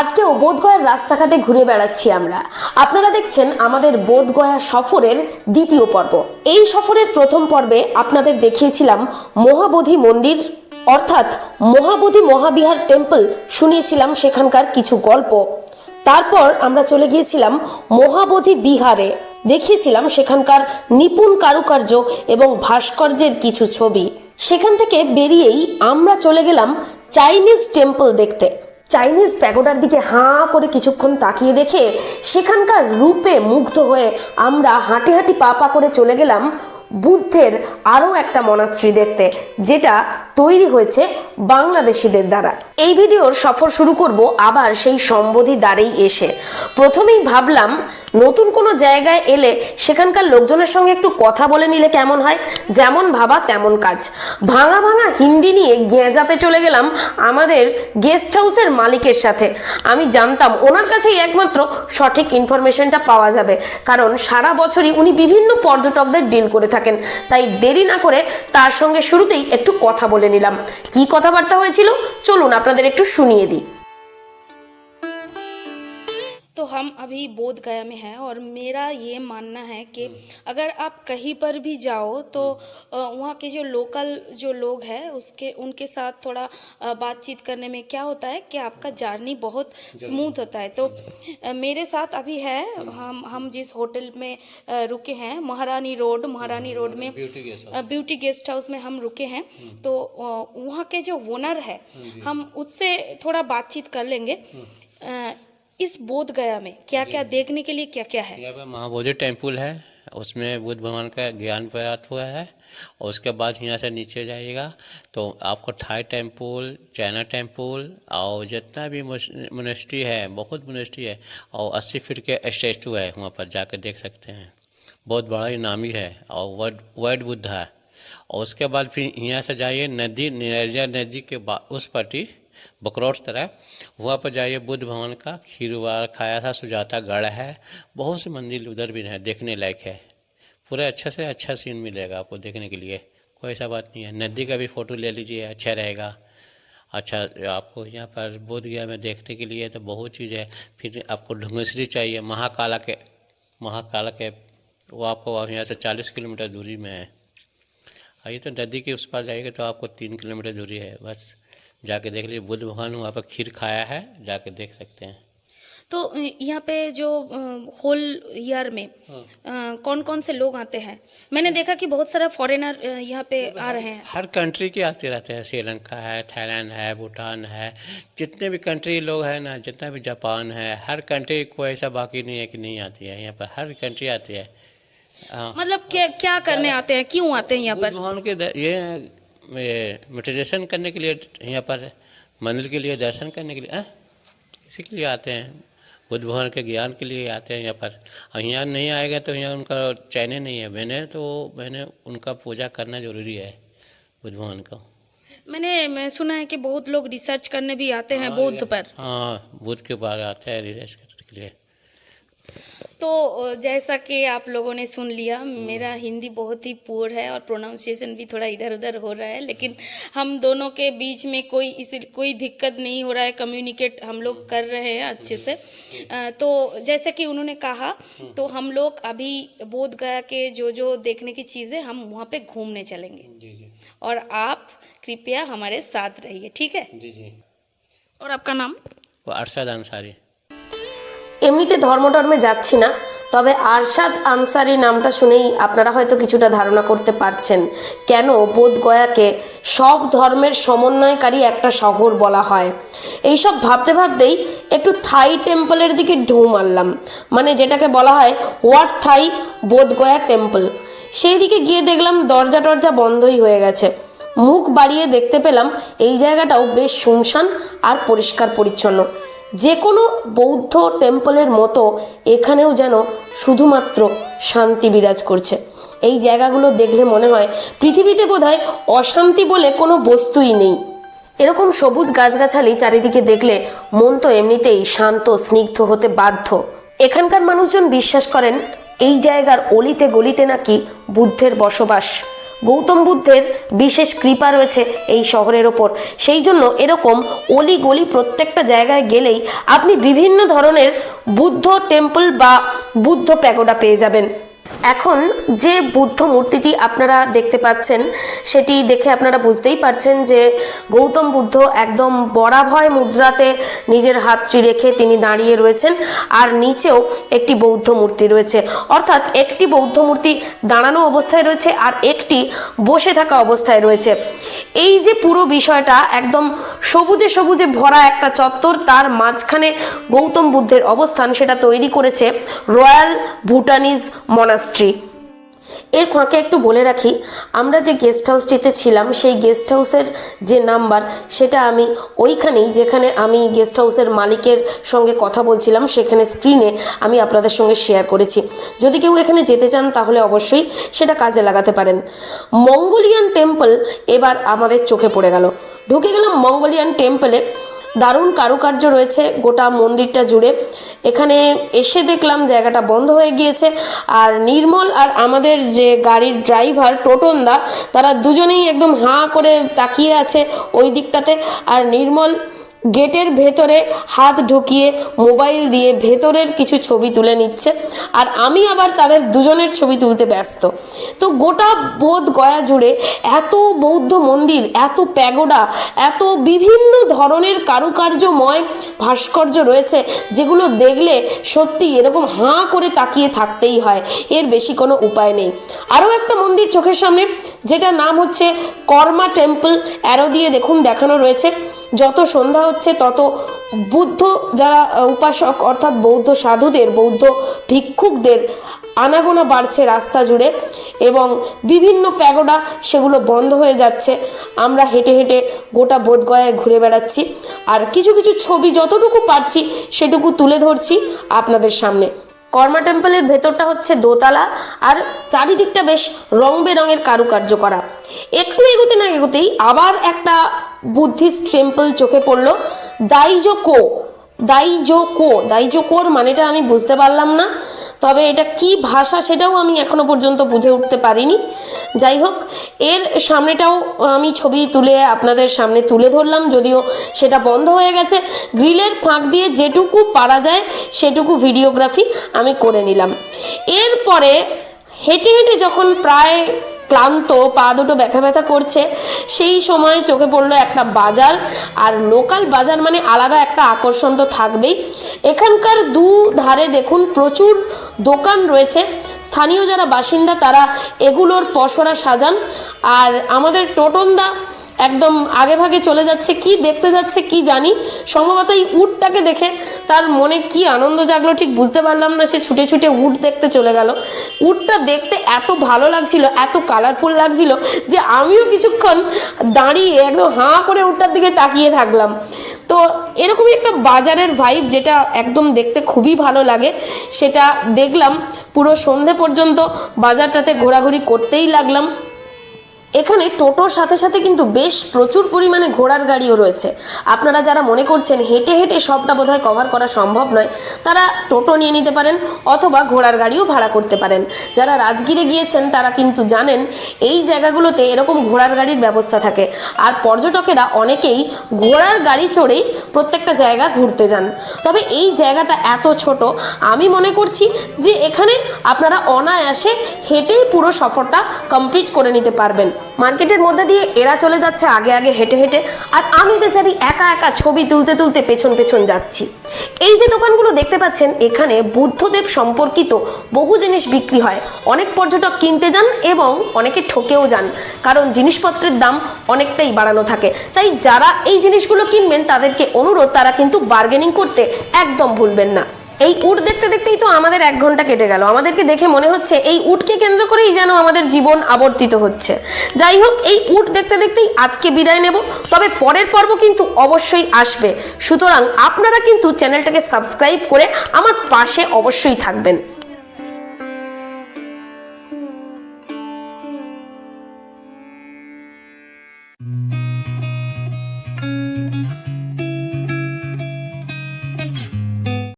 আজকেও বোধগয়ার রাস্তাঘাটে ঘুরে বেড়াচ্ছি আমরা। আপনারা দেখছেন আমাদের বোধগয়া সফরের দ্বিতীয় পর্ব। এই সফরের প্রথম পর্বে আপনাদের দেখিয়েছিলাম মহাবোধি মন্দির, অর্থাৎ মহাবোধি মহাবিহার টেম্পল শুনিয়েছিলাম সেখানকার কিছু গল্প। তারপর আমরা চলে গিয়েছিলাম মহাবোধি বিহারে। দেখিয়েছিলাম সেখানকার নিপুণ কারুকার্য এবং ভাস্কর্যের কিছু ছবি। সেখান থেকে বেরিয়েই আমরা চলে গেলাম চাইনিজ টেম্পল দেখতে। চাইনিজ প্যাগোডার দিকে হাঁ করে কিছুক্ষণ তাকিয়ে দেখে সেখানকার রূপে মুগ্ধ হয়ে আমরা হাঁটি হাঁটি পা পা করে চলে গেলাম বুদ্ধের আরও একটা মনাস্ট্রি দেখতে, যেটা তৈরি হয়েছে বাংলাদেশিদের দ্বারা। এই ভিডিওর সফর শুরু করব আবার সেই সম্বোধি দ্বারেই এসে। প্রথমেই ভাবলাম, নতুন কোনো জায়গায় এলে সেখানকার লোকজনের সঙ্গে একটু কথা বলে নিলে কেমন হয়? যেমন ভাবা তেমন কাজ। ভাঙা ভাঙা হিন্দি নিয়ে গেঁজাতে চলে গেলাম আমাদের গেস্ট হাউসের মালিকের সাথে। আমি জানতাম ওনার কাছেই একমাত্র সঠিক ইনফরমেশনটা পাওয়া যাবে, কারণ সারা বছরই উনি বিভিন্ন পর্যটকদের ডিল করে থাকেন। তাই দেরি না করে তার সঙ্গে শুরুতেই একটু কথা বলে নিলাম। কি কথাবার্তা হয়েছিল? চলুন আপনাদের একটু শুনিয়ে দিই। तो हम अभी बोध गया में हैं और मेरा ये मानना है कि अगर आप कहीं पर भी जाओ तो वहाँ के जो लोकल जो लोग हैं उसके उनके साथ थोड़ा बातचीत करने में क्या होता है कि आपका जर्नी बहुत स्मूथ होता है। तो मेरे साथ अभी है हम हम जिस होटल में रुके हैं महारानी रोड महारानी रोड में ब्यूटी गेस्ट हाउस। में हम रुके हैं। तो वहाँ के जो ओनर है हम उससे थोड़ा बातचीत कर लेंगे। इस बोध गया में क्या क्या देखने के लिए क्या क्या है महाबोधि टेंपल है उसमें बुद्ध भगवान का ज्ञान प्राप्त हुआ है और उसके बाद यहाँ से नीचे जाइएगा तो आपको थाई टेंपल चाइना टेंपल और जितना भी मोनेस्ट्री है बहुत मोनेस्ट्री है और अस्सी फीट के स्टेचू है वहाँ पर जाकर देख सकते हैं। बहुत बड़ा इनामी है और वर्ड वर्ड बुद्ध है। और उसके बाद फिर यहाँ से जाइए नदी निरजा नदी के उस पट्टी बकरौट तरफ़ वहाँ पर जाइए, बुद्ध भवन का खीरवार खाया था, सुजाता गढ़ है। बहुत से मंदिर उधर भी है, देखने लायक है। पूरा अच्छा से अच्छा सीन मिलेगा आपको देखने के लिए। कोई ऐसा बात नहीं है। नदी का भी फ़ोटो ले लीजिए अच्छा रहेगा। अच्छा आपको यहाँ पर बोध गया में देखने के लिए तो बहुत चीज़ है। फिर आपको ढुंगसरी चाहिए, महाकाला के महाकाला के, वो आपको यहाँ से चालीस किलोमीटर दूरी में है। आइए तो नदी के उस पार जाइएगा तो आपको तीन किलोमीटर दूरी है, बस। जाके देख लीजिए बुद्ध भगवान वहाँ पर खीर खाया है जाके देख सकते हैं। तो यहाँ पे जो होल ईयर में कौन कौन से लोग आते हैं? मैंने देखा कि बहुत सारा फॉरेनर यहाँ पे आ रहे हैं। हर कंट्री के आते रहते हैं। श्रीलंका है थाईलैंड है भूटान है जितने भी कंट्री लोग हैं ना जितना भी जापान है हर कंट्री को ऐसा बाकी नहीं है कि नहीं आती है। यहाँ पर हर कंट्री आती है। हाँ। मतलब क्या क्या करने आते हैं? क्यों आते हैं यहाँ पर? भगवान के ये मेडिटेशन करने के लिए यहाँ पर मंदिर के लिए दर्शन करने के लिए हाँ? इसी के लिए आते हैं। बुद्ध भगवान के ज्ञान के लिए आते हैं यहाँ पर। और यहाँ नहीं आएगा तो यहाँ उनका चैने नहीं है। मैंने तो मैंने उनका पूजा करना ज़रूरी है बुद्ध भगवान को। मैंने मैं सुना है कि बहुत लोग रिसर्च करने भी आते हैं बुद्ध पर। हाँ बुद्ध के बारे आते हैं रिसर्च करने के लिए। तो जैसा कि आप लोगों ने सुन लिया मेरा हिंदी बहुत ही पुअर है और प्रोनाउंसिएशन भी थोड़ा इधर उधर हो रहा है लेकिन हम दोनों के बीच में कोई इस कोई दिक्कत नहीं हो रहा है कम्युनिकेट हम लोग कर रहे हैं अच्छे से। तो जैसा कि उन्होंने कहा तो हम लोग अभी बोध गया के जो जो देखने की चीज़ें हम वहाँ पे घूमने चलेंगे। जी जी। और आप कृपया हमारे साथ रहिए ठीक है? जी जी। और आपका नाम? वो अरशद अंसारी। এমনিতে ধর্ম ধর্মটর্মে যাচ্ছি না, তবে আরশাদ আনসারি নামটা শুনেই আপনারা হয়তো কিছুটা ধারণা করতে পারছেন। কেন বোধগয়াকে সব ধর্মের সমন্বয়কারী একটা শহর বলা হয়? এইসব ভাবতে ভাবতেই একটু থাই টেম্পলের দিকে ঢু মারলাম। মানে যেটাকে বলা হয় ওয়াট থাই বোধগয়া টেম্পল। সেই দিকে গিয়ে দেখলাম দরজা টরজা বন্ধই হয়ে গেছে। মুখ বাড়িয়ে দেখতে পেলাম এই জায়গাটাও বেশ শুনশান আর পরিষ্কার পরিচ্ছন্ন। যে কোনো বৌদ্ধ টেম্পলের মতো এখানেও যেন শুধুমাত্র শান্তি বিরাজ করছে। এই জায়গাগুলো দেখলে মনে হয় পৃথিবীতে বোধহয় অশান্তি বলে কোনো বস্তুই নেই। এরকম সবুজ গাছগাছালি চারিদিকে দেখলে মন তো এমনিতেই শান্ত, স্নিগ্ধ হতে বাধ্য। এখানকার মানুষজন বিশ্বাস করেন, এই জায়গার অলিতে গলিতে নাকি বুদ্ধের বসবাস। গৌতম বুদ্ধের বিশেষ কৃপা রয়েছে এই শহরের ওপর। সেই জন্য এরকম অলি গলি প্রত্যেকটা জায়গায় গেলেই আপনি বিভিন্ন ধরনের বুদ্ধ টেম্পল বা বুদ্ধ প্যাগোডা পেয়ে যাবেন। এখন যে বুদ্ধ মূর্তিটি আপনারা দেখতে পাচ্ছেন, সেটি দেখে আপনারা বুঝতেই পারছেন যে গৌতম বুদ্ধ একদম বরাভয় মুদ্রাতে নিজের হাতটি রেখে তিনি দাঁড়িয়ে রয়েছেন আর নিচেও একটি বৌদ্ধ মূর্তি রয়েছে। অর্থাৎ একটি বৌদ্ধ মূর্তি দাঁড়ানো অবস্থায় রয়েছে আর একটি বসে থাকা অবস্থায় রয়েছে। এই যে পুরো বিষয়টা একদম সবুজে সবুজে ভরা একটা চত্বর, তার মাঝখানে গৌতম বুদ্ধের অবস্থান সেটা তৈরি করেছে রয়্যাল ভুটানিজ মনাস্ট্রি এর ফাঁকে একটু বলে রাখি, আমরা যে গেস্ট হাউসটিতে ছিলাম, সেই গেস্ট হাউসের যে নাম্বার সেটা আমি ওইখানেই, যেখানে আমি গেস্ট হাউসের মালিকের সঙ্গে কথা বলছিলাম, সেখানে স্ক্রিনে আমি আপনাদের সঙ্গে শেয়ার করেছি। যদি কেউ এখানে যেতে চান, তাহলে অবশ্যই সেটা কাজে লাগাতে পারেন। মঙ্গোলিয়ান টেম্পল এবার আমাদের চোখে পড়ে গেল। ঢুকে গেলাম মঙ্গোলিয়ান টেম্পলে দারুণ কারুকার্য রয়েছে গোটা মন্দিরটা জুড়ে। এখানে এসে দেখলাম জায়গাটা বন্ধ হয়ে গিয়েছে। আর নির্মল আর আমাদের যে গাড়ির ড্রাইভার টোটনদা, তারা দুজনেই একদম হাঁ করে তাকিয়ে আছে ওই দিকটাতে। আর নির্মল গেটের ভেতরে হাত ঢুকিয়ে মোবাইল দিয়ে ভেতরের কিছু ছবি তুলে নিচ্ছে। আর আমি আবার তাদের দুজনের ছবি তুলতে ব্যস্ত। তো গোটা বোধ গয়া জুড়ে এত বৌদ্ধ মন্দির, এত প্যাগোডা, এত বিভিন্ন ধরনের কারুকার্যময় ভাস্কর্য রয়েছে যেগুলো দেখলে সত্যি এরকম হাঁ করে তাকিয়ে থাকতেই হয়। এর বেশি কোনো উপায় নেই। আরও একটা মন্দির চোখের সামনে যেটা নাম হচ্ছে কর্মা টেম্পল, অ্যারো দিয়ে দেখুন দেখানো রয়েছে। যত সন্ধ্যা হচ্ছে, তত বুদ্ধ যারা উপাসক অর্থাৎ বৌদ্ধ সাধুদের, বৌদ্ধ ভিক্ষুকদের আনাগোনা বাড়ছে রাস্তা জুড়ে এবং বিভিন্ন প্যাগোডা সেগুলো বন্ধ হয়ে যাচ্ছে। আমরা হেঁটে হেঁটে গোটা বোধগয়ায় ঘুরে বেড়াচ্ছি। আর কিছু কিছু ছবি যতটুকু পারছি সেটুকু তুলে ধরছি আপনাদের সামনে। কর্মা টেম্পলের ভেতরটা হচ্ছে দোতলা আর চারিদিকটা বেশ রং বেরঙের কারুকার্য করা। একটু এগোতে না এগোতেই আবার একটা বুদ্ধিস্ট টেম্পল চোখে পড়ল দাইজোকো দাইজোকো। দাইজোকোর মানেটা আমি বুঝতে পারলাম না, তবে এটা কি ভাষা সেটাও আমি এখনও পর্যন্ত বুঝে উঠতে পারিনি। যাই হোক, এর সামনেটাও আমি ছবি তুলে আপনাদের সামনে তুলে ধরলাম, যদিও সেটা বন্ধ হয়ে গেছে। গ্রিলের ফাঁক দিয়ে যেটুকু পারা যায়, সেটুকু ভিডিওগ্রাফি আমি করে নিলাম। এরপরে হেঁটে হেঁটে যখন প্রায় ক্লান্ত, পা দুটো ব্যথা ব্যথা করছে। সেই সময় চোখে পড়ল একটা বাজার। আর লোকাল বাজার মানে আলাদা একটা আকর্ষণ তো থাকবেই। এখানকার দু ধারে দেখুন প্রচুর দোকান রয়েছে। স্থানীয় যারা বাসিন্দা তারা এগুলোর পসরা সাজান। আর আমাদের টোটনদা একদম আগে ভাগে চলে যাচ্ছে, কি দেখতে যাচ্ছে কি জানি। সম্ভবত এই উটটাকে দেখে তার মনে কি আনন্দ জাগলো, ঠিক বুঝতে পারলাম না, সে ছুটে ছুটে উট দেখতে চলে গেল। উটটা দেখতে এত ভালো লাগছিল, এত কালারফুল লাগছিল, যে আমিও কিছুক্ষণ দাঁড়িয়ে একদম হাঁ করে উটটার দিকে তাকিয়ে থাকলাম। তো এরকমই একটা বাজারের ভাইব যেটা একদম দেখতে খুবই ভালো লাগে। সেটা দেখলাম, পুরো সন্ধে পর্যন্ত বাজারটাতে ঘোরাঘুরি করতেই লাগলাম। এখানে টোটোর সাথে সাথে কিন্তু বেশ প্রচুর পরিমাণে ঘোড়ার গাড়িও রয়েছে। আপনারা যারা মনে করছেন হেঁটে হেঁটে সবটা বোধহয় কভার করা সম্ভব নয়, তারা টোটো নিয়ে নিতে পারেন অথবা ঘোড়ার গাড়িও ভাড়া করতে পারেন। যারা রাজগিরে গিয়েছেন, তারা কিন্তু জানেন এই জায়গাগুলোতে এরকম ঘোড়ার গাড়ির ব্যবস্থা থাকে। আর পর্যটকেরা অনেকেই ঘোড়ার গাড়ি চড়েই প্রত্যেকটা জায়গা ঘুরতে যান। তবে এই জায়গাটা এত ছোট, আমি মনে করছি যে এখানে আপনারা অনায়াসে হেঁটেই পুরো সফরটা কমপ্লিট করে নিতে পারবেন। মার্কেটের মধ্যে দিয়ে এরা চলে যাচ্ছে আগে আগে হেঁটে হেঁটে। আর আমি বেচারি একা একা ছবি তুলতে তুলতে পেছন পেছন যাচ্ছি। এই যে দোকানগুলো দেখতে পাচ্ছেন, এখানে বুদ্ধদেব সম্পর্কিত বহু জিনিস বিক্রি হয়। অনেক পর্যটক কিনতে যান এবং অনেকে ঠকেও যান। কারণ জিনিসপত্রের দাম অনেকটাই বাড়ানো থাকে। তাই যারা এই জিনিসগুলো কিনবেন, তাদেরকে অনুরোধ, তারা কিন্তু বার্গেনিং করতে একদম ভুলবেন না। এই উট দেখতে দেখতেই তো আমাদের এক ঘণ্টা কেটে গেল। আমাদেরকে দেখে মনে হচ্ছে এই উটকে কেন্দ্র করেই যেন আমাদের জীবন আবর্তিত হচ্ছে। যাই হোক, এই উট দেখতে দেখতেই আজকে বিদায় নেব। তবে পরের পর্ব কিন্তু অবশ্যই আসবে। সুতরাং আপনারা কিন্তু চ্যানেলটাকে সাবস্ক্রাইব করে আমার পাশে অবশ্যই থাকবেন।